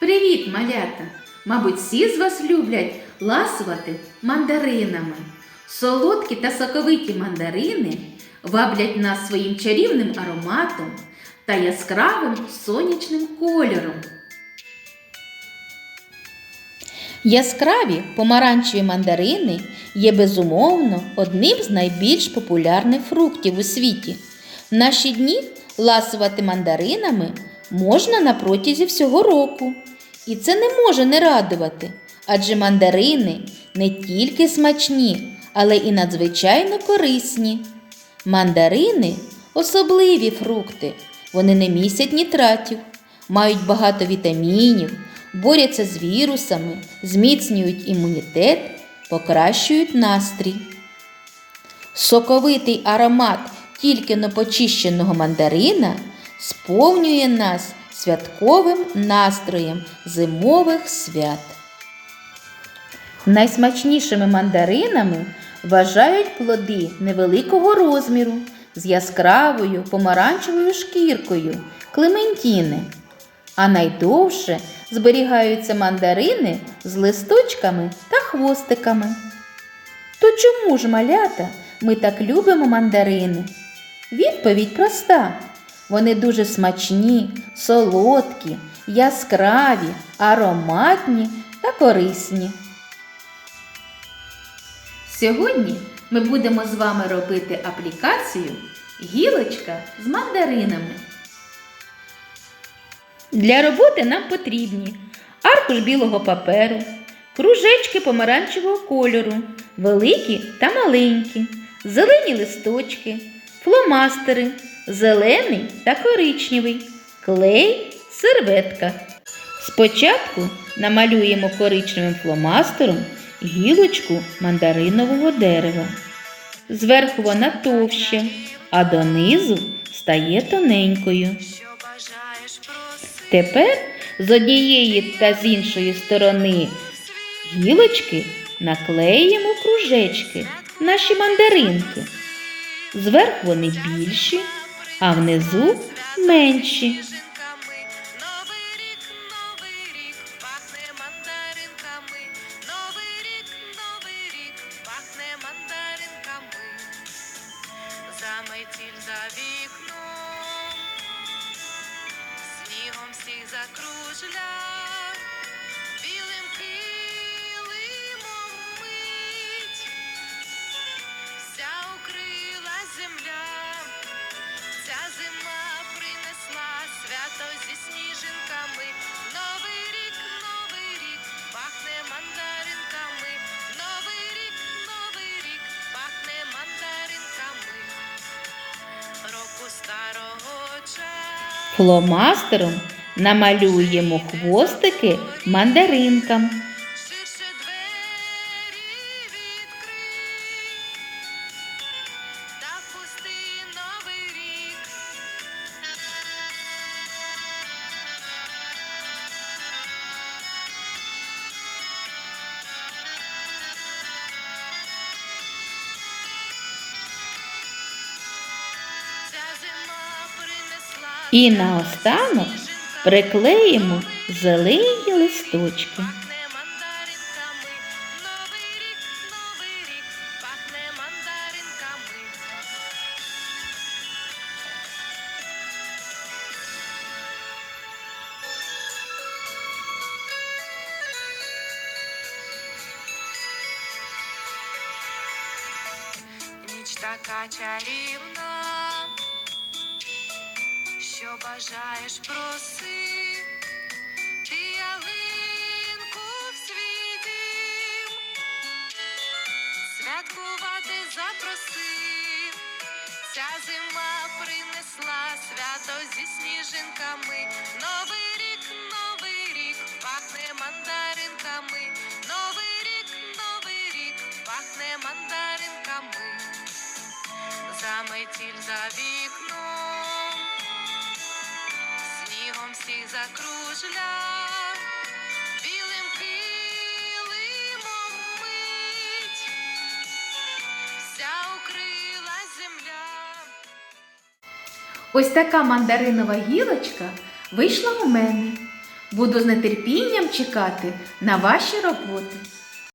Привіт, малята! Мабуть, всі з вас люблять ласувати мандаринами. Солодкі та соковиті мандарини ваблять нас своїм чарівним ароматом та яскравим сонячним кольором. Яскраві помаранчеві мандарини є безумовно одним з найбільш популярних фруктів у світі. В наші дні ласувати мандаринами можна на протязі всього року. І це не може не радувати, адже мандарини не тільки смачні, але і надзвичайно корисні. Мандарини особливі фрукти. Вони не містять нітратів, мають багато вітамінів, борються з вірусами, зміцнюють імунітет, покращують настрій. Соковитий аромат тільки но почищеного мандарина сповнює нас святковим настроєм зимових свят. Найсмачнішими мандаринами вважають плоди невеликого розміру з яскравою помаранчевою шкіркою клементіни, а найдовше зберігаються мандарини з листочками та хвостиками. То чому ж, малята, ми так любимо мандарини? Відповідь проста. Вони дуже смачні, солодкі, яскраві, ароматні та корисні. Сьогодні ми будемо з вами робити аплікацію гілочка з мандаринами. Для роботи нам потрібні аркуш білого паперу, кружечки помаранчевого кольору, великі та маленькі, зелені листочки, фломастери, зелений та коричневий, клей, серветка. Спочатку намалюємо коричневим фломастером гілочку мандаринового дерева. Зверху вона товща, а донизу стає тоненькою. Тепер з однієї та з іншої сторони гілочки наклеїмо кружечки, наші мандаринки. Зверху вони більші, а внизу менші. Заметіль за вікном, снігом всіх закружля, Фломастером намалюємо хвостики мандаринкам. І наостанок приклеїмо зелені листочки. Ніч така чарівна, бажаєш проси. Ти ялинку в свій святкувати запросив. Ця зима принесла свято зі сніжинками. Новий рік, новий рік, пахне мандаринками. Новий рік, новий рік, пахне мандаринками. Заметіль за вікном закружля, білим килимом мить, вся укрила земля. Ось така мандаринова гілочка вийшла у мене. Буду з нетерпінням чекати на ваші роботи.